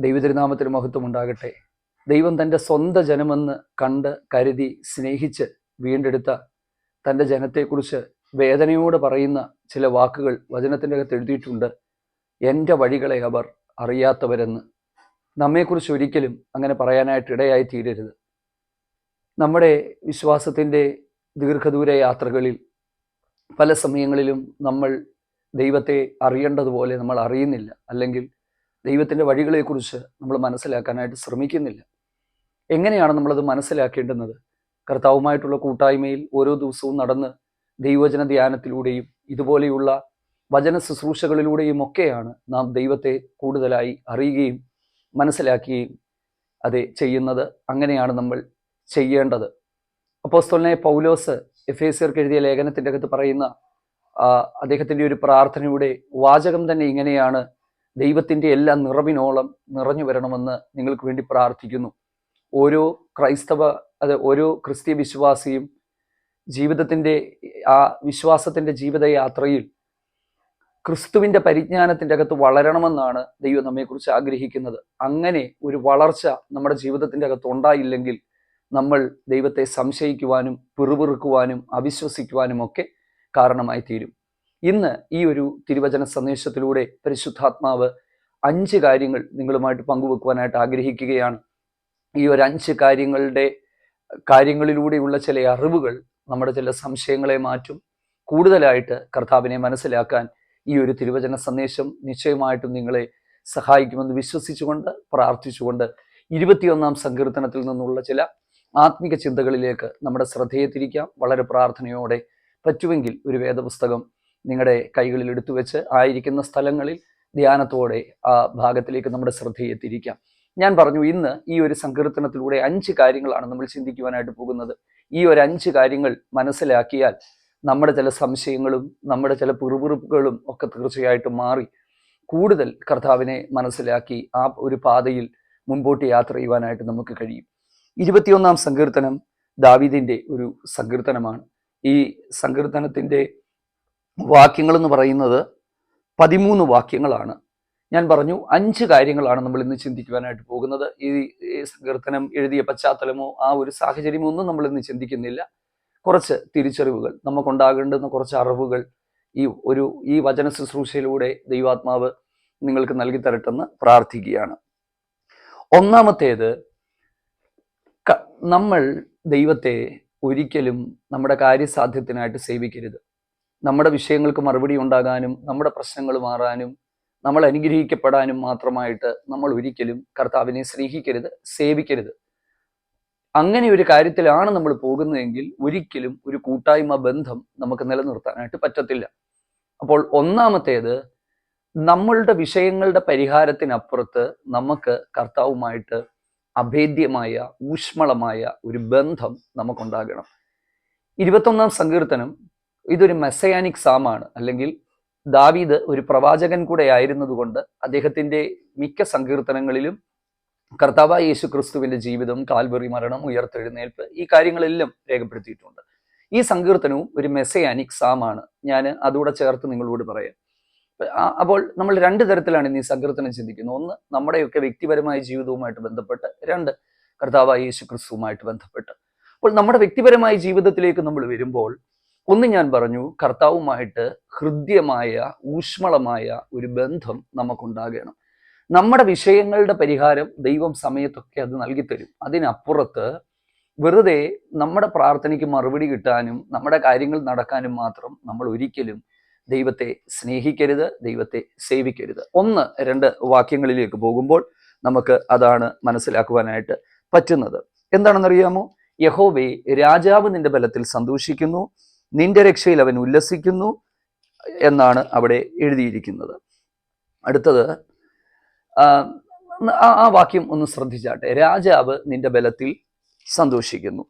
ദൈവതിരുനാമത്തിന് മഹത്വം ഉണ്ടാകട്ടെ. ദൈവം തന്റെ സ്വന്തം ജനമെന്ന് കണ്ട് കരുതി സ്നേഹിച്ച് വീണ്ടെടുത്ത തന്റെ ജനത്തെക്കുറിച്ച് വേദനയോട് പറയുന്ന ചില വാക്കുകൾ വചനത്തിന്റെ അകത്ത് എഴുതിയിട്ടുണ്ട്. എന്റെ വഴികളെ അവർ അറിയാത്തവരെന്ന്. നമ്മെക്കുറിച്ച് ഒരിക്കലും അങ്ങനെ പറയാനായിട്ട് ഇടയായി തീരരുത്. നമ്മുടെ വിശ്വാസത്തിന്റെ ദീർഘദൂര യാത്രകളിൽ പല സമയങ്ങളിലും നമ്മൾ ദൈവത്തെ അറിയേണ്ടതുപോലെ നമ്മൾ അറിയുന്നില്ല. അല്ലെങ്കിൽ ദൈവത്തിന്റെ വഴികളെക്കുറിച്ച് നമ്മൾ മനസ്സിലാക്കാനായിട്ട് ശ്രമിക്കുന്നില്ല. എങ്ങനെയാണ് നമ്മളത് മനസ്സിലാക്കേണ്ടുന്നത്? കർത്താവുമായിട്ടുള്ള കൂട്ടായ്മയിൽ ഓരോ ദിവസവും നടന്ന് ദൈവവചന ധ്യാനത്തിലൂടെയും ഇതുപോലെയുള്ള വചന ശുശ്രൂഷകളിലൂടെയും ഒക്കെയാണ് നാം ദൈവത്തെ കൂടുതലായി അറിയുകയും മനസ്സിലാക്കുകയും അത് ചെയ്യുന്നത്. അങ്ങനെയാണ് നമ്മൾ ചെയ്യേണ്ടത്. അപ്പോസ്തോലിനെ പൗലോസ് എഫ് എഴുതിയ ലേഖനത്തിന്റെ അകത്ത് പറയുന്ന അദ്ദേഹത്തിന്റെ ഒരു പ്രാർത്ഥനയുടെ വാചകം തന്നെ ഇങ്ങനെയാണ് ദൈവത്തിന്റെ എല്ലാ നിറവിനോളം നിറഞ്ഞു വരണമെന്ന് നിങ്ങൾക്ക് വേണ്ടി പ്രാർത്ഥിക്കുന്നു. ഓരോ ക്രൈസ്തവ അത് ഓരോ ക്രിസ്തീയ വിശ്വാസിയും ജീവിതത്തിന്റെ ആ വിശ്വാസത്തിന്റെ ജീവിതയാത്രയിൽ ക്രിസ്തുവിന്റെ പരിജ്ഞാനത്തിന്റെ അകത്ത് വളരണമെന്നാണ് ദൈവം നമ്മെക്കുറിച്ച് ആഗ്രഹിക്കുന്നത്. അങ്ങനെ ഒരു വളർച്ച നമ്മുടെ ജീവിതത്തിന്റെ അകത്ത് ഉണ്ടായില്ലെങ്കിൽ നമ്മൾ ദൈവത്തെ സംശയിക്കുവാനും പിറുപിറുക്കുവാനും അവിശ്വസിക്കുവാനും ഒക്കെ കാരണമായി തീരും ഇന്ന് ഈ ഒരു തിരുവചന സന്ദേശത്തിലൂടെ പരിശുദ്ധാത്മാവ് അഞ്ച് കാര്യങ്ങൾ നിങ്ങളുമായിട്ട് പങ്കുവെക്കുവാനായിട്ട് ആഗ്രഹിക്കുകയാണ്. ഈ ഒരു അഞ്ച് കാര്യങ്ങളുടെ കാര്യങ്ങളിലൂടെയുള്ള ചില അറിവുകൾ നമ്മുടെ ചില സംശയങ്ങളെ മാറ്റും. കൂടുതലായിട്ട് കർത്താവിനെ മനസ്സിലാക്കാൻ ഈ ഒരു തിരുവചന സന്ദേശം നിശ്ചയമായിട്ടും നിങ്ങളെ സഹായിക്കുമെന്ന് വിശ്വസിച്ചുകൊണ്ട് പ്രാർത്ഥിച്ചുകൊണ്ട് ഇരുപത്തിയൊന്നാം സങ്കീർത്തനത്തിൽ നിന്നുള്ള ചില ആത്മിക ചിന്തകളിലേക്ക് നമ്മുടെ ശ്രദ്ധയെ തിരിക്കാം. വളരെ പ്രാർത്ഥനയോടെ പറ്റുമെങ്കിൽ ഒരു വേദപുസ്തകം നിങ്ങളുടെ കൈകളിൽ എടുത്തു വെച്ച് ആയിരിക്കുന്ന സ്ഥലങ്ങളിൽ ധ്യാനത്തോടെ ആ ഭാഗത്തിലേക്ക് നമ്മുടെ ശ്രദ്ധയെ തിരിക്കാം ഞാൻ പറഞ്ഞു ഇന്ന് ഈ ഒരു സങ്കീർത്തനത്തിലൂടെ അഞ്ച് കാര്യങ്ങളാണ് നമ്മൾ ചിന്തിക്കുവാനായിട്ട് പോകുന്നത്. ഈ ഒരു അഞ്ച് കാര്യങ്ങൾ മനസ്സിലാക്കിയാൽ നമ്മുടെ ചില സംശയങ്ങളും നമ്മുടെ ചില പിറുപിറുപ്പുകളും ഒക്കെ തീർച്ചയായിട്ടും മാറി കൂടുതൽ കർത്താവിനെ മനസ്സിലാക്കി ആ ഒരു പാതയിൽ മുമ്പോട്ട് യാത്ര ചെയ്യുവാനായിട്ട് നമുക്ക് കഴിയും. ഇരുപത്തിയൊന്നാം സങ്കീർത്തനം ദാവീദിന്റെ ഒരു സങ്കീർത്തനമാണ്. ഈ സങ്കീർത്തനത്തിന്റെ വാക്യങ്ങൾ എന്ന് പറയുന്നത് പതിമൂന്ന് വാക്യങ്ങളാണ്. ഞാൻ പറഞ്ഞു അഞ്ച് കാര്യങ്ങളാണ് നമ്മൾ ഇന്ന് ചിന്തിക്കുവാനായിട്ട് പോകുന്നത്. ഈ സങ്കീർത്തനം എഴുതിയ പശ്ചാത്തലമോ ആ ഒരു സാഹചര്യമോ ഒന്നും നമ്മൾ ഇന്ന് ചിന്തിക്കുന്നില്ല. കുറച്ച് തിരിച്ചറിവുകൾ നമുക്കുണ്ടാകേണ്ടുന്ന കുറച്ച് അറിവുകൾ ഈ ഒരു ഈ വചന ശുശ്രൂഷയിലൂടെ ദൈവാത്മാവ് നിങ്ങൾക്ക് നൽകി തരട്ടെന്ന് പ്രാർത്ഥിക്കുകയാണ്. ഒന്നാമത്തേത് നമ്മൾ ദൈവത്തെ ഒരിക്കലും നമ്മുടെ കാര്യസാധ്യത്തിനായിട്ട് സേവിക്കരുത്. നമ്മുടെ വിഷയങ്ങൾക്ക് മറുപടി ഉണ്ടാകാനും നമ്മുടെ പ്രശ്നങ്ങൾ മാറാനും നമ്മൾ അനുഗ്രഹിക്കപ്പെടാനും മാത്രമായിട്ട് നമ്മൾ ഒരിക്കലും കർത്താവിനെ സ്നേഹിക്കരുത് സേവിക്കരുത്. അങ്ങനെ ഒരു കാര്യത്തിലാണ് നമ്മൾ പോകുന്നതെങ്കിൽ ഒരിക്കലും ഒരു കൂട്ടായ്മ ബന്ധം നമുക്ക് നിലനിർത്താനായിട്ട് പറ്റത്തില്ല. അപ്പോൾ ഒന്നാമത്തേത് നമ്മളുടെ വിഷയങ്ങളുടെ പരിഹാരത്തിനപ്പുറത്ത് നമുക്ക് കർത്താവുമായിട്ട് അഭേദ്യമായ ഊഷ്മളമായ ഒരു ബന്ധം നമുക്കുണ്ടാകണം. ഇരുപത്തൊന്നാം സങ്കീർത്തനം ഇതൊരു മെസ്സയാനിക് സാമാണ്. അല്ലെങ്കിൽ ദാവീദ് ഒരു പ്രവാചകൻ കൂടെ ആയിരുന്നതുകൊണ്ട് അദ്ദേഹത്തിന്റെ മിക്ക സങ്കീർത്തനങ്ങളിലും കർത്താവായ യേശു ക്രിസ്തുവിന്റെ ജീവിതം കാൽവറി മരണം ഉയർത്തെഴുന്നേൽപ്പ് ഈ കാര്യങ്ങളെല്ലാം രേഖപ്പെടുത്തിയിട്ടുണ്ട്. ഈ സങ്കീർത്തനവും ഒരു മെസ്സയാനിക് സാമാണ്. ഞാൻ അതുകൂടെ ചേർത്ത് നിങ്ങളോട് പറയാം. അപ്പോൾ നമ്മൾ രണ്ട് തരത്തിലാണ് ഇന്ന് ഈ സങ്കീർത്തനം ചിന്തിക്കുന്നത്. ഒന്ന് നമ്മുടെയൊക്കെ വ്യക്തിപരമായ ജീവിതവുമായിട്ട് ബന്ധപ്പെട്ട്. രണ്ട് കർത്താവായ യേശു ക്രിസ്തുവുമായിട്ട് ബന്ധപ്പെട്ട്. അപ്പോൾ നമ്മുടെ വ്യക്തിപരമായ ജീവിതത്തിലേക്ക് നമ്മൾ വരുമ്പോൾ ഒന്ന് ഞാൻ പറഞ്ഞു കർത്താവുമായിട്ട് ഹൃദ്യമായ ഊഷ്മളമായ ഒരു ബന്ധം നമുക്കുണ്ടാകണം. നമ്മുടെ വിഷയങ്ങളുടെ പരിഹാരം ദൈവം സമയത്തൊക്കെ അത് നൽകിത്തരും. അതിനപ്പുറത്ത് വെറുതെ നമ്മുടെ പ്രാർത്ഥനയ്ക്ക് മറുപടി കിട്ടാനും നമ്മുടെ കാര്യങ്ങൾ നടക്കാനും മാത്രം നമ്മൾ ഒരിക്കലും ദൈവത്തെ സ്നേഹിക്കരുത് ദൈവത്തെ സേവിക്കരുത്. ഒന്ന് രണ്ട് വാക്യങ്ങളിലേക്ക് പോകുമ്പോൾ നമുക്ക് അതാണ് മനസ്സിലാക്കുവാനായിട്ട് പറ്റുന്നത്. എന്താണെന്നറിയാമോ? യഹോബെ രാജാവ് നിന്റെ ബലത്തിൽ സന്തോഷിക്കുന്നു. നിന്റെ രക്ഷയിൽ അവൻ ഉല്ലസിക്കുന്നു എന്നാണ് അവിടെ എഴുതിയിരിക്കുന്നത്. അടുത്തത് ആ, വാക്യം ഒന്ന് ശ്രദ്ധിച്ചാട്ടെ. രാജാവ് നിന്റെ ബലത്തിൽ സന്തോഷിക്കുന്നു.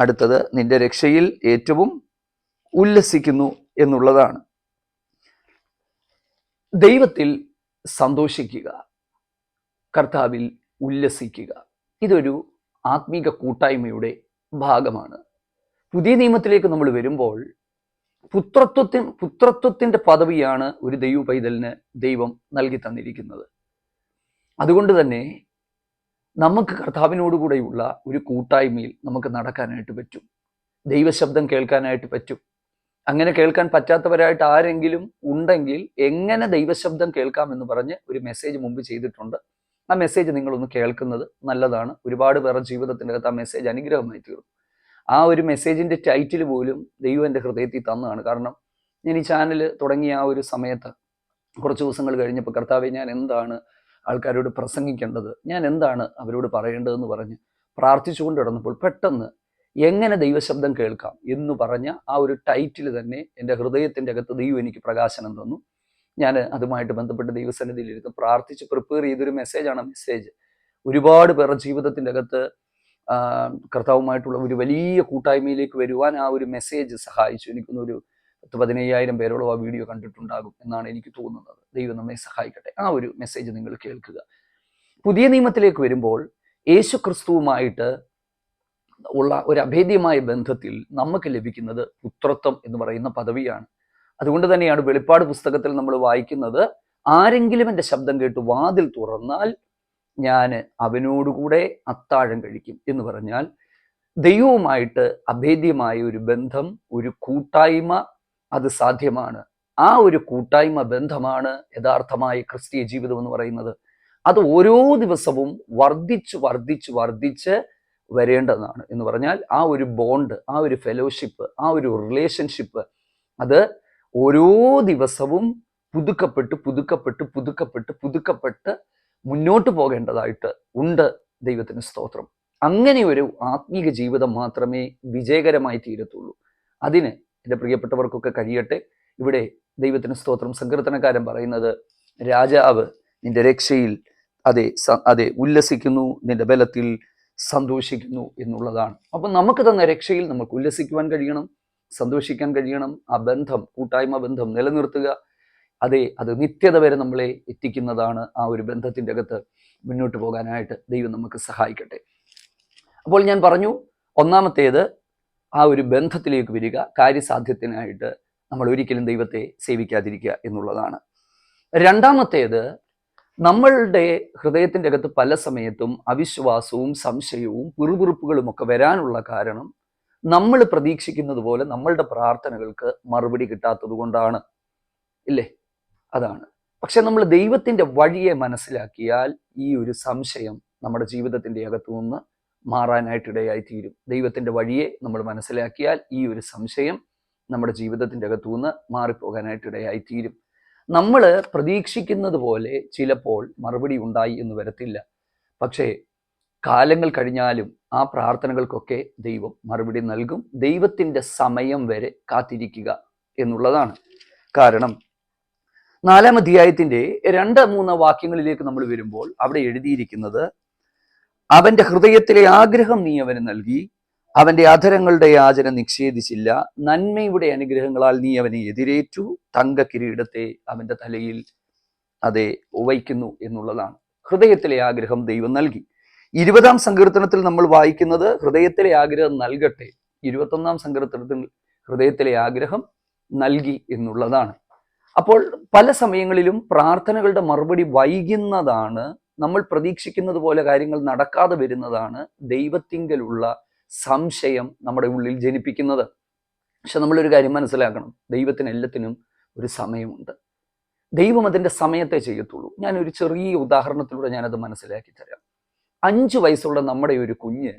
അടുത്തത് നിന്റെ രക്ഷയിൽ ഏറ്റവും ഉല്ലസിക്കുന്നു എന്നുള്ളതാണ്. ദൈവത്തിൽ സന്തോഷിക്കുക കർത്താവിൽ ഉല്ലസിക്കുക ഇതൊരു ആത്മീക കൂട്ടായ്മയുടെ ഭാഗമാണ്. പുതിയ നിയമത്തിലേക്ക് നമ്മൾ വരുമ്പോൾ പുത്രത്വത്തിൻ പുത്രത്വത്തിന്റെ പദവിയാണ് ഒരു ദൈവ പൈതലിന് ദൈവം നൽകി തന്നിരിക്കുന്നത്. അതുകൊണ്ട് തന്നെ നമുക്ക് കർത്താവിനോടുകൂടെയുള്ള ഒരു കൂട്ടായ്മയിൽ നമുക്ക് നടക്കാനായിട്ട് പറ്റും. ദൈവശബ്ദം കേൾക്കാനായിട്ട് പറ്റും. അങ്ങനെ കേൾക്കാൻ പറ്റാത്തവരായിട്ട് ആരെങ്കിലും ഉണ്ടെങ്കിൽ എങ്ങനെ ദൈവശബ്ദം കേൾക്കാം എന്ന് പറഞ്ഞ് ഒരു മെസ്സേജ് മുമ്പ് ചെയ്തിട്ടുണ്ട്. ആ മെസ്സേജ് നിങ്ങളൊന്ന് കേൾക്കുന്നത് നല്ലതാണ്. ഒരുപാട് പേരുടെ ജീവിതത്തിന്റെ അകത്ത് ആ മെസ്സേജ് അനുഗ്രഹമായി തീർന്നു. ആ ഒരു മെസ്സേജിന്റെ ടൈറ്റിൽ പോലും ദൈവം എന്റെ ഹൃദയത്തിൽ തന്നതാണ്. കാരണം ഞാൻ ഈ ചാനൽ തുടങ്ങിയ ആ ഒരു സമയത്ത് കുറച്ച് ദിവസങ്ങൾ കഴിഞ്ഞപ്പോൾ കർത്താവെ ഞാൻ എന്താണ് ആൾക്കാരോട് പ്രസംഗിക്കേണ്ടത്? ഞാൻ എന്താണ് അവരോട് പറയേണ്ടതെന്ന് പറഞ്ഞ് പ്രാർത്ഥിച്ചുകൊണ്ട് കിടന്നപ്പോൾ പെട്ടെന്ന് എങ്ങനെ ദൈവശബ്ദം കേൾക്കാം എന്ന് പറഞ്ഞ ആ ഒരു ടൈറ്റിൽ തന്നെ എന്റെ ഹൃദയത്തിന്റെ അകത്ത് ദൈവം എനിക്ക് പ്രകാശനം തന്നു. ഞാൻ അതുമായിട്ട് ബന്ധപ്പെട്ട് ദൈവസന്നിധിയിലിരുന്ന് പ്രാർത്ഥിച്ച് പ്രിപ്പയർ ചെയ്തൊരു മെസ്സേജാണ് മെസ്സേജ് ഒരുപാട് പേരുടെ ജീവിതത്തിന്റെ അകത്ത് കർത്താവുമായിട്ടുള്ള ഒരു വലിയ കൂട്ടായ്മയിലേക്ക് വരുവാൻ ആ ഒരു മെസ്സേജ് സഹായിച്ചു. എനിക്കൊന്ന് ഒരു പത്ത് പതിനയ്യായിരം പേരോളം ആ വീഡിയോ കണ്ടിട്ടുണ്ടാകും എന്നാണ് എനിക്ക് തോന്നുന്നത്. ദൈവം നമ്മെ സഹായിക്കട്ടെ. ആ ഒരു മെസ്സേജ് നിങ്ങൾ കേൾക്കുക. പുതിയ നിയമത്തിലേക്ക് വരുമ്പോൾ യേശു ക്രിസ്തുവുമായിട്ട് ഉള്ള ഒരു അഭേദ്യമായ ബന്ധത്തിൽ നമുക്ക് ലഭിക്കുന്നത് പുത്രത്വം എന്ന് പറയുന്ന പദവിയാണ്. അതുകൊണ്ട് തന്നെയാണ് വെളിപ്പാട് പുസ്തകത്തിൽ നമ്മൾ വായിക്കുന്നത് ആരെങ്കിലും എന്റെ ശബ്ദം കേട്ട് വാതിൽ തുറന്നാൽ ഞാൻ അവനോടുകൂടെ അത്താഴം കഴിക്കും എന്ന് പറഞ്ഞാൽ ദൈവവുമായിട്ട് അഭേദ്യമായ ഒരു ബന്ധം ഒരു കൂട്ടായ്മ അത് സാധ്യമാണ്. ആ ഒരു കൂട്ടായ്മ ബന്ധമാണ് യഥാർത്ഥമായ ക്രിസ്തീയ ജീവിതം എന്ന് പറയുന്നത്. അത് ഓരോ ദിവസവും വർദ്ധിച്ച് വർദ്ധിച്ച് വർദ്ധിച്ച് വരേണ്ടതാണ് എന്ന് പറഞ്ഞാൽ ആ ഒരു ബോണ്ട് ആ ഒരു ഫെലോഷിപ്പ് ആ ഒരു റിലേഷൻഷിപ്പ് അത് ഓരോ ദിവസവും പുതുക്കപ്പെട്ട് പുതുക്കപ്പെട്ട് പുതുക്കപ്പെട്ട് പുതുക്കപ്പെട്ട് മുന്നോട്ട് പോകേണ്ടതായിട്ട് ഉണ്ട് ദൈവത്തിന് സ്തോത്രം. അങ്ങനെ ഒരു ആത്മീക ജീവിതം മാത്രമേ വിജയകരമായി തീരത്തുള്ളൂ. അതിന് എന്റെ പ്രിയപ്പെട്ടവർക്കൊക്കെ കഴിയട്ടെ. ഇവിടെ ദൈവത്തിന് സ്തോത്രം. സങ്കീർത്തനക്കാരൻ പറയുന്നത് രാജാവ് നിന്റെ രക്ഷയിൽ അതെ അതെ ഉല്ലസിക്കുന്നു നിന്റെ ബലത്തിൽ സന്തോഷിക്കുന്നു എന്നുള്ളതാണ്. അപ്പം നമുക്ക് തന്ന രക്ഷയിൽ നമുക്ക് ഉല്ലസിക്കുവാൻ കഴിയണം സന്തോഷിക്കാൻ കഴിയണം. ആ ബന്ധം കൂട്ടായ്മ ബന്ധം നിലനിർത്തുക. അതെ അത് നിത്യത വരെ നമ്മളെ എത്തിക്കുന്നതാണ് ആ ഒരു ബന്ധത്തിന്റെ അകത്ത് മുന്നോട്ട് പോകാനായിട്ട് ദൈവം നമുക്ക് സഹായിക്കട്ടെ. അപ്പോൾ ഞാൻ പറഞ്ഞു ഒന്നാമത്തേത് ആ ഒരു ബന്ധത്തിലേക്ക് വരിക കാര്യസാധ്യത്തിനായിട്ട് നമ്മൾ ഒരിക്കലും ദൈവത്തെ സേവിക്കാതിരിക്കുക എന്നുള്ളതാണ്. രണ്ടാമത്തേത് നമ്മളുടെ ഹൃദയത്തിന്റെ അകത്ത് പല സമയത്തും അവിശ്വാസവും സംശയവും പിറുപിറുപ്പുകളും ഒക്കെ വരാനുള്ള കാരണം നമ്മൾ പ്രതീക്ഷിക്കുന്നത് പോലെ നമ്മളുടെ പ്രാർത്ഥനകൾക്ക് മറുപടി കിട്ടാത്തത് കൊണ്ടാണ് ഇല്ലേ? അതാണ്. പക്ഷെ നമ്മൾ ദൈവത്തിന്റെ വഴിയെ മനസ്സിലാക്കിയാൽ ഈ ഒരു സംശയം നമ്മുടെ ജീവിതത്തിന്റെ അകത്തു നിന്ന് മാറാനായിട്ടിടയായി തീരും. ദൈവത്തിന്റെ വഴിയെ നമ്മൾ മനസ്സിലാക്കിയാൽ ഈ ഒരു സംശയം നമ്മുടെ ജീവിതത്തിന്റെ അകത്തു നിന്ന് മാറിപ്പോകാനായിട്ടിടയായി തീരും. നമ്മൾ പ്രതീക്ഷിക്കുന്നത് പോലെ ചിലപ്പോൾ മറുപടി ഉണ്ടായി എന്ന് വരത്തില്ല. പക്ഷേ കാലങ്ങൾ കഴിഞ്ഞാലും ആ പ്രാർത്ഥനകൾക്കൊക്കെ ദൈവം മറുപടി നൽകും. ദൈവത്തിന്റെ സമയം വരെ കാത്തിരിക്കുക എന്നുള്ളതാണ്. കാരണം നാലാം അധ്യായത്തിന്റെ രണ്ട് മൂന്ന് വാക്യങ്ങളിലേക്ക് നമ്മൾ വരുമ്പോൾ അവിടെ എഴുതിയിരിക്കുന്നത് അവന്റെ ഹൃദയത്തിലെ ആഗ്രഹം നീ അവന് നൽകി അവന്റെ അധരങ്ങളുടെ യാചന നിക്ഷേധിച്ചില്ല നന്മയുടെ അനുഗ്രഹങ്ങളാൽ നീ അവനെ എതിരേറ്റു. തങ്ക കിരീടത്തെ അവന്റെ തലയിൽ അതെ വയ്ക്കുന്നു എന്നുള്ളതാണ്. ഹൃദയത്തിലെ ആഗ്രഹം ദൈവം നൽകി. ഇരുപതാം സങ്കീർത്തനത്തിൽ നമ്മൾ വായിക്കുന്നത് ഹൃദയത്തിലെ ആഗ്രഹം നൽകട്ടെ. ഇരുപത്തൊന്നാം സങ്കീർത്തനത്തിൽ ഹൃദയത്തിലെ ആഗ്രഹം നൽകി എന്നുള്ളതാണ്. അപ്പോൾ പല സമയങ്ങളിലും പ്രാർത്ഥനകളുടെ മറുപടി വൈകുന്നതാണ്. നമ്മൾ പ്രതീക്ഷിക്കുന്നത് പോലെ കാര്യങ്ങൾ നടക്കാതെ വരുന്നതാണ് ദൈവത്തിങ്കലുള്ള സംശയം നമ്മുടെ ഉള്ളിൽ ജനിപ്പിക്കുന്നത്. പക്ഷെ നമ്മളൊരു കാര്യം മനസ്സിലാക്കണം. ദൈവത്തിന് എല്ലാത്തിനും ഒരു സമയമുണ്ട്. ദൈവം അതിന്റെ സമയത്തെ ചെയ്യത്തുള്ളൂ. ഒരു ചെറിയ ഉദാഹരണത്തിലൂടെ ഞാനത് മനസ്സിലാക്കി തരാം. അഞ്ച് വയസ്സുള്ള നമ്മുടെ ഒരു കുഞ്ഞ്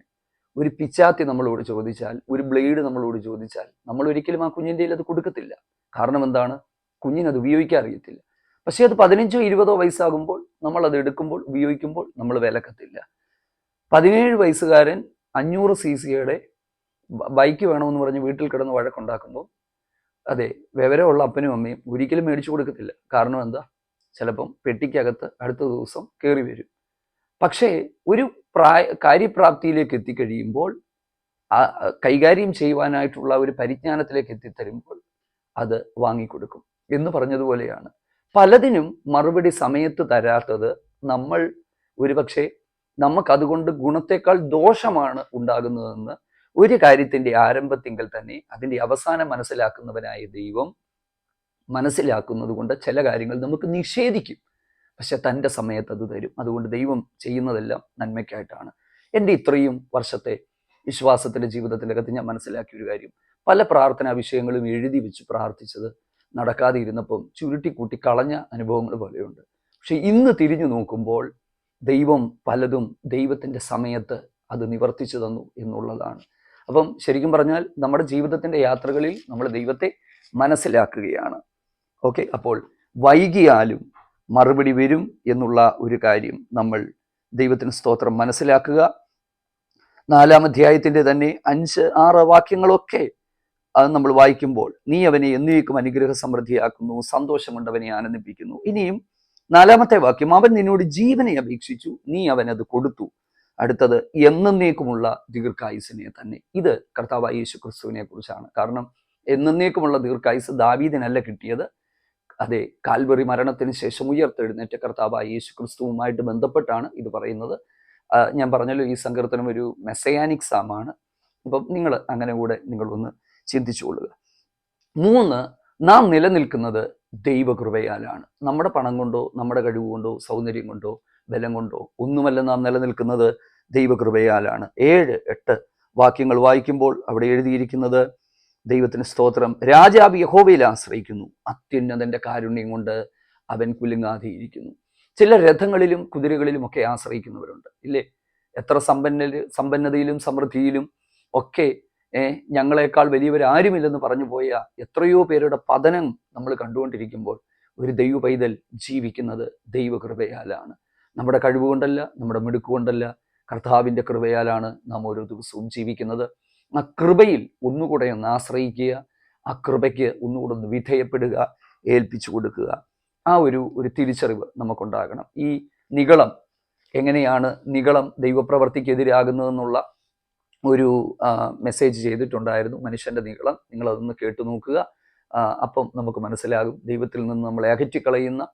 ഒരു പിച്ചാത്തി നമ്മളോട് ചോദിച്ചാൽ ഒരു ബ്ലേഡ് നമ്മളോട് ചോദിച്ചാൽ നമ്മൾ ഒരിക്കലും ആ കുഞ്ഞിന്റെ അത് കൊടുക്കത്തില്ല. കാരണം എന്താണ്? കുഞ്ഞിന് അത് ഉപയോഗിക്കാൻ അറിയത്തില്ല പക്ഷേ അത് പതിനഞ്ചോ ഇരുപതോ വയസ്സാകുമ്പോൾ നമ്മൾ അത് എടുക്കുമ്പോൾ ഉപയോഗിക്കുമ്പോൾ നമ്മൾ വിലക്കത്തില്ല. പതിനേഴ് വയസ്സുകാരൻ അഞ്ഞൂറ് സി സിയുടെ ബൈക്ക് വേണമെന്ന് പറഞ്ഞ് വീട്ടിൽ കിടന്ന് വഴക്കുണ്ടാക്കുമ്പോൾ അതെ വിവരമുള്ള അപ്പനും അമ്മയും ഒരിക്കലും മേടിച്ചു കൊടുക്കത്തില്ല. കാരണം എന്താ? ചിലപ്പം പെട്ടിക്കകത്ത് അടുത്ത ദിവസം കയറി വരും. പക്ഷേ ഒരു പ്രായ കാര്യപ്രാപ്തിയിലേക്ക് എത്തിക്കഴിയുമ്പോൾ കൈകാര്യം ചെയ്യുവാനായിട്ടുള്ള ഒരു പരിജ്ഞാനത്തിലേക്ക് എത്തിത്തരുമ്പോൾ അത് വാങ്ങിക്കൊടുക്കും. എന്ന് പറഞ്ഞതുപോലെയാണ്. പലതിനും മറുപടി സമയത്ത് തരാത്തത് നമ്മൾ ഒരുപക്ഷെ നമുക്കതുകൊണ്ട് ഗുണത്തെക്കാൾ ദോഷമാണ് ഉണ്ടാകുന്നതെന്ന് ഒരു കാര്യത്തിന്റെ ആരംഭത്തിങ്കൽ തന്നെ അതിന്റെ അവസാനം മനസ്സിലാക്കുന്നവനായ ദൈവം മനസ്സിലാക്കുന്നത് കൊണ്ട് ചില കാര്യങ്ങൾ നമുക്ക് നിഷേധിക്കും. പക്ഷെ തന്റെ സമയത്ത് അത് തരും. അതുകൊണ്ട് ദൈവം ചെയ്യുന്നതെല്ലാം നന്മയ്ക്കായിട്ടാണ്. എന്റെ ഇത്രയും വർഷത്തെ വിശ്വാസത്തിന്റെ ജീവിതത്തിന്റെ അകത്ത് ഞാൻ മനസ്സിലാക്കിയ ഒരു കാര്യം. പല പ്രാർത്ഥനാ വിഷയങ്ങളും എഴുതി വെച്ച് പ്രാർത്ഥിച്ചത് നടക്കാതെ ഇരുന്നപ്പം ചുരുട്ടിക്കൂട്ടി കളഞ്ഞ അനുഭവങ്ങൾ പോലെയുണ്ട്. പക്ഷെ ഇന്ന് തിരിഞ്ഞു നോക്കുമ്പോൾ ദൈവം പലതും ദൈവത്തിന്റെ സമയത്ത് അത് നിവർത്തിച്ചു തന്നു എന്നുള്ളതാണ്. അപ്പം ശരിക്കും പറഞ്ഞാൽ നമ്മുടെ ജീവിതത്തിന്റെ യാത്രകളിൽ നമ്മൾ ദൈവത്തെ മനസ്സിലാക്കുകയാണ്. ഓക്കെ അപ്പോൾ വൈകിയാലും മറുപടി വരും എന്നുള്ള ഒരു കാര്യം നമ്മൾ ദൈവത്തിന് സ്തോത്രം മനസ്സിലാക്കുക. നാലാം അധ്യായത്തിന്റെ തന്നെ അഞ്ച് ആറ് വാക്യങ്ങളൊക്കെ അത് നമ്മൾ വായിക്കുമ്പോൾ നീ അവനെ എന്നേക്കും അനുഗ്രഹ സമൃദ്ധിയാക്കുന്നു സന്തോഷം കൊണ്ട് അവനെ ആനന്ദിപ്പിക്കുന്നു. ഇനിയും നാലാമത്തെ വാക്യം അവൻ നിന്നോട് ജീവനെ അപേക്ഷിച്ചു നീ അവനത് കൊടുത്തു. അടുത്തത് എന്നേക്കുമുള്ള ദീർഘായുസിനെ തന്നെ. ഇത് കർത്താവായ യേശു ക്രിസ്തുവിനെ കുറിച്ചാണ്. കാരണം എന്നേക്കുമുള്ള ദീർഘായുസ് ദാവീദിനല്ല കിട്ടിയത്. അതെ കാൽവറി മരണത്തിന് ശേഷം ഉയർത്തെഴുന്നേറ്റ കർത്താവായ യേശു ക്രിസ്തുവുമായിട്ട് ബന്ധപ്പെട്ടാണ് ഇത് പറയുന്നത്. ഞാൻ പറഞ്ഞല്ലോ ഈ സങ്കീർത്തനം ഒരു മെസയാനിക് സാമാണ് അപ്പം നിങ്ങൾ അങ്ങനെ കൂടെ നിങ്ങളൊന്ന് ചിന്തിച്ചുകൊള്ളുക മൂന്ന് നാം നിലനിൽക്കുന്നത് ദൈവകൃപയാലാണ്. നമ്മുടെ പണം കൊണ്ടോ നമ്മുടെ കഴിവ് കൊണ്ടോ സൗന്ദര്യം കൊണ്ടോ ബലം കൊണ്ടോ ഒന്നുമല്ല നാം നിലനിൽക്കുന്നത് ദൈവകൃപയാലാണ്. ഏഴ് എട്ട് വാക്യങ്ങൾ വായിക്കുമ്പോൾ അവിടെ എഴുതിയിരിക്കുന്നത് ദൈവത്തിന് സ്തോത്രം. രാജാവ് യഹോവയിൽ ആശ്രയിക്കുന്നു. അത്യുന്നതന്റെ കാരുണ്യം കൊണ്ട് അവൻ കുലുങ്ങാതെയിരിക്കുന്നു. ചില രഥങ്ങളിലും കുതിരകളിലും ഒക്കെ ആശ്രയിക്കുന്നവരുണ്ട്. ഇല്ലേ? എത്ര സമ്പന്ന സമ്പന്നതയിലും സമൃദ്ധിയിലും ഒക്കെ ഞങ്ങളെക്കാൾ വലിയവരാരുമില്ലെന്ന് പറഞ്ഞു പോയ എത്രയോ പേരുടെ പതനം നമ്മൾ കണ്ടുകൊണ്ടിരിക്കുമ്പോൾ ഒരു ദൈവ പൈതൽ ജീവിക്കുന്നത് ദൈവകൃപയാലാണ്. നമ്മുടെ കഴിവ് കൊണ്ടല്ല നമ്മുടെ മിടുക്ക് കൊണ്ടല്ല കർത്താവിന്റെ കൃപയാലാണ് നാം ഓരോ ദിവസവും ജീവിക്കുന്നത്. ആ കൃപയിൽ ഒന്നുകൂടെ ഒന്ന് ആശ്രയിക്കുക ആ കൃപയ്ക്ക് ഒന്നുകൂടെ ഒന്ന് വിധേയപ്പെടുക ഏൽപ്പിച്ചു കൊടുക്കുക. ആ ഒരു ഒരു തിരിച്ചറിവ് നമുക്കുണ്ടാകണം. ഈ നികളം എങ്ങനെയാണ് നികളം ദൈവപ്രവർത്തിക്കെതിരാകുന്നതെന്നുള്ള ഒരു മെസ്സേജ് ചെയ്തിട്ടുണ്ടായിരുന്നു. മനുഷ്യന്റെ നീളം. നിങ്ങൾ അതൊന്ന് കേട്ടു നോക്കുക. അപ്പം നമുക്ക് മനസ്സിലാകും. ദൈവത്തിൽ നിന്ന് നമ്മളെ അകറ്റിക്കളയുന്ന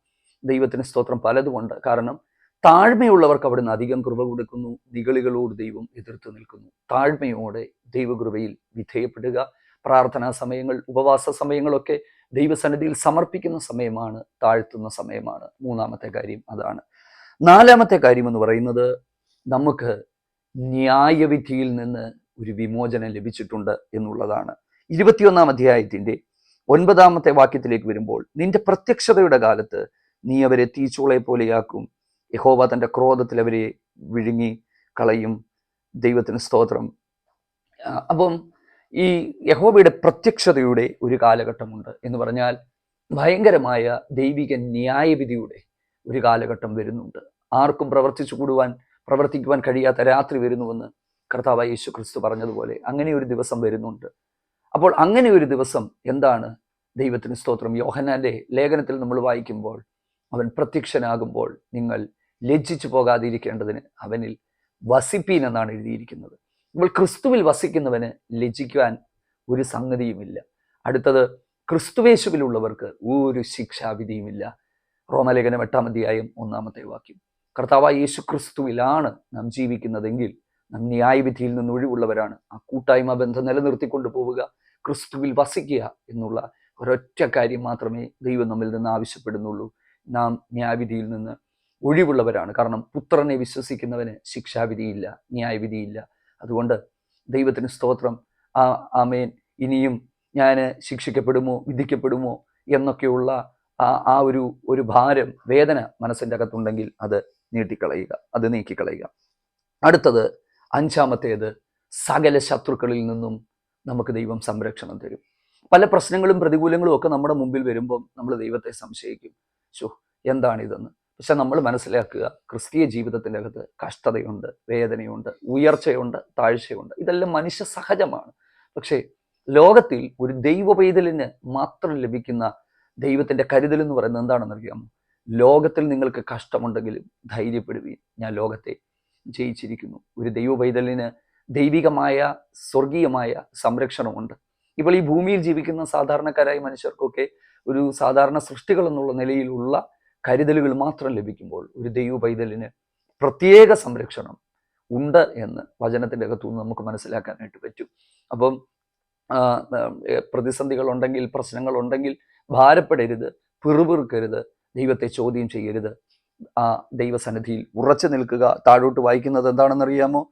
ദൈവത്തിന് സ്തോത്രം പലതുമുണ്ട്. കാരണം താഴ്മയുള്ളവർക്ക് അവിടുന്ന് അധികം കൃപ കൊടുക്കുന്നു. നികളികളോട് ദൈവം എതിർത്ത് നിൽക്കുന്നു. താഴ്മയോടെ ദൈവകൃപയിൽ വിധേയപ്പെടുക. പ്രാർത്ഥനാ സമയങ്ങൾ ഉപവാസ സമയങ്ങളൊക്കെ ദൈവസന്നിധിയിൽ സമർപ്പിക്കുന്ന സമയമാണ് താഴ്ത്തുന്ന സമയമാണ്. മൂന്നാമത്തെ കാര്യം അതാണ്. നാലാമത്തെ കാര്യം എന്ന് പറയുന്നത് നമുക്ക് ന്യായവിധിയിൽ നിന്ന് ഒരു വിമോചനം ലഭിച്ചിട്ടുണ്ട് എന്നുള്ളതാണ്. ഇരുപത്തിയൊന്നാം അധ്യായത്തിന്റെ ഒൻപതാമത്തെ വാക്യത്തിലേക്ക് വരുമ്പോൾ നിന്റെ പ്രത്യക്ഷതയുടെ കാലത്ത് നീ അവരെ തീച്ചൂളെ പോലെയാക്കും. യഹോവ തന്റെ ക്രോധത്തിൽ അവരെ വിഴുങ്ങി കളയും. ദൈവത്തിന് സ്തോത്രം. അപ്പം ഈ യഹോബയുടെ പ്രത്യക്ഷതയുടെ ഒരു കാലഘട്ടമുണ്ട് എന്ന് പറഞ്ഞാൽ ഭയങ്കരമായ ദൈവിക ന്യായവിധിയുടെ ഒരു കാലഘട്ടം വരുന്നുണ്ട്. ആർക്കും പ്രവർത്തിച്ചു കൂടുവാൻ പ്രവർത്തിക്കുവാൻ കഴിയാത്ത രാത്രി വരുന്നുവെന്ന് കർത്താവായ യേശു ക്രിസ്തു പറഞ്ഞതുപോലെ അങ്ങനെ ഒരു ദിവസം വരുന്നുണ്ട്. അപ്പോൾ അങ്ങനെ ഒരു ദിവസം എന്താണ്? ദൈവത്തിന് സ്തോത്രം. യോഹനാന്റെ ലേഖനത്തിൽ നമ്മൾ വായിക്കുമ്പോൾ അവൻ പ്രത്യക്ഷനാകുമ്പോൾ നിങ്ങൾ ലജ്ജിച്ചു പോകാതിരിക്കേണ്ടതിന് അവനിൽ വസിപ്പീൻ എന്നാണ് എഴുതിയിരിക്കുന്നത്. ഇപ്പോൾ ക്രിസ്തുവിൽ വസിക്കുന്നവന് ലജ്ജിക്കുവാൻ ഒരു സംഗതിയുമില്ല. അടുത്തത് ക്രിസ്തുവേശുവിലുള്ളവർക്ക് ഒരു ശിക്ഷാവിധിയുമില്ല. റോമലേഖനം എട്ടാം അധ്യായം ഒന്നാമത്തെ വാക്യം. കർത്താവായ യേശു ക്രിസ്തുവിലാണ് നാം ജീവിക്കുന്നതെങ്കിൽ നാം ന്യായവിധിയിൽ നിന്ന് ഒഴിവുള്ളവരാണ്. ആ കൂട്ടായ്മ ബന്ധം നിലനിർത്തിക്കൊണ്ട് പോവുക ക്രിസ്തുവിൽ വസിക്കുക എന്നുള്ള ഒരൊറ്റ കാര്യം മാത്രമേ ദൈവം നമ്മിൽ നിന്ന് ആവശ്യപ്പെടുന്നുള്ളൂ. നാം ന്യായവിധിയിൽ നിന്ന് ഒഴിവുള്ളവരാണ്. കാരണം പുത്രനെ വിശ്വസിക്കുന്നവന് ശിക്ഷാവിധിയില്ല ന്യായവിധിയില്ല. അതുകൊണ്ട് ദൈവത്തിന് സ്തോത്രം. ആ ആമേൻ. ഇനിയും ഞാൻ ശിക്ഷിക്കപ്പെടുമോ വിധിക്കപ്പെടുമോ എന്നൊക്കെയുള്ള ആ ഒരു ഒരു ഭാരം വേദന മനസ്സിന്റെ അകത്തുണ്ടെങ്കിൽ അത് നീട്ടിക്കളയുക അത് നീക്കിക്കളയുക. അടുത്തത് അഞ്ചാമത്തേത് സകല ശത്രുക്കളിൽ നിന്നും നമുക്ക് ദൈവം സംരക്ഷണം തരും. പല പ്രശ്നങ്ങളും പ്രതികൂലങ്ങളും ഒക്കെ നമ്മുടെ മുമ്പിൽ വരുമ്പം നമ്മൾ ദൈവത്തെ സംശയിക്കും. ശോ എന്താണിതെന്ന്? പക്ഷെ നമ്മൾ മനസ്സിലാക്കുക ക്രിസ്തീയ ജീവിതത്തിന്റെ അകത്ത് കഷ്ടതയുണ്ട് വേദനയുണ്ട് ഉയർച്ചയുണ്ട് താഴ്ചയുണ്ട്. ഇതെല്ലാം മനുഷ്യ സഹജമാണ്. പക്ഷേ ലോകത്തിൽ ഒരു ദൈവ പൈതലിന് മാത്രം ലഭിക്കുന്ന ദൈവത്തിന്റെ കരുതൽ എന്ന് പറയുന്നത് എന്താണെന്ന് അറിയാമോ? ലോകത്തിൽ നിങ്ങൾക്ക് കഷ്ടമുണ്ടെങ്കിലും ധൈര്യപ്പെടുകയും ഞാൻ ലോകത്തെ ജയിച്ചിരിക്കുന്നു. ഒരു ദൈവ പൈതലിന് ദൈവികമായ സ്വർഗീയമായ സംരക്ഷണമുണ്ട്. ഇപ്പോൾ ഈ ഭൂമിയിൽ ജീവിക്കുന്ന സാധാരണക്കാരായ മനുഷ്യർക്കൊക്കെ ഒരു സാധാരണ സൃഷ്ടികൾ എന്നുള്ള നിലയിലുള്ള കരുതലുകൾ മാത്രം ലഭിക്കുമ്പോൾ ഒരു ദൈവ പൈതലിന് പ്രത്യേക സംരക്ഷണം ഉണ്ട് എന്ന് വചനത്തിന്റെ അകത്തുനിന്ന് നമുക്ക് മനസ്സിലാക്കാനായിട്ട് പറ്റും. അപ്പം പ്രതിസന്ധികളുണ്ടെങ്കിൽ പ്രശ്നങ്ങളുണ്ടെങ്കിൽ ഭാരപ്പെടരുത് പിറുപിറുക്കരുത്. ദൈവത്തെ ചോദ്യം ചെയ്യരുത്. ആ ദൈവസന്നിധിയിൽ ഉറച്ചു നിൽക്കുക. താഴോട്ട് വായിക്കുന്നത് എന്താണെന്നറിയാമോ?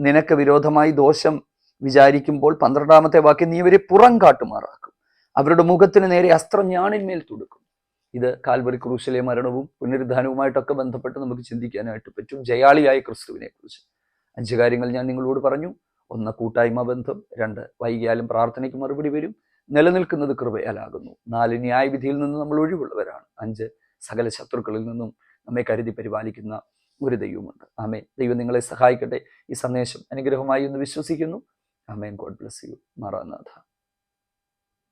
നിനക്ക് വിരോധമായി ദോഷം വിചാരിക്കുമ്പോൾ പന്ത്രണ്ടാമത്തെ വാക്യം നീ ഇവരെ പുറം കാട്ടുമാറാക്കും. അവരുടെ മുഖത്തിന് നേരെ അസ്ത്രം ഞാണിന്മേൽ തുടുക്കും. ഇത് കാൽവറി ക്രൂശിലെ മരണവും പുനരുദ്ധാനവുമായിട്ടൊക്കെ ബന്ധപ്പെട്ട് നമുക്ക് ചിന്തിക്കാനായിട്ട് പറ്റും. ജയാളിയായ ക്രിസ്തുവിനെ കുറിച്ച് അഞ്ച് കാര്യങ്ങൾ ഞാൻ നിങ്ങളോട് പറഞ്ഞു. ഒന്ന് കൂട്ടായ്മ ബന്ധം. രണ്ട് വൈകിയാലും പ്രാർത്ഥനയ്ക്ക് മറുപടി വരും. നിലനിൽക്കുന്നത് കൃപയാലാകുന്നു. നാല് ന്യായവിധിയിൽ നിന്ന് നമ്മൾ ഒഴിവുള്ളവരാണ്. അഞ്ച് സകല ശത്രുക്കളിൽ നിന്നും നമ്മെ കരുതി പരിപാലിക്കുന്ന ഒരു ദൈവമുണ്ട്. ആമേ ദൈവം നിങ്ങളെ സഹായിക്കട്ടെ. ഈ സന്ദേശം അനുഗ്രഹമായി എന്ന് വിശ്വസിക്കുന്നു. ആമേൻ. God bless you. മാറാനാഥ.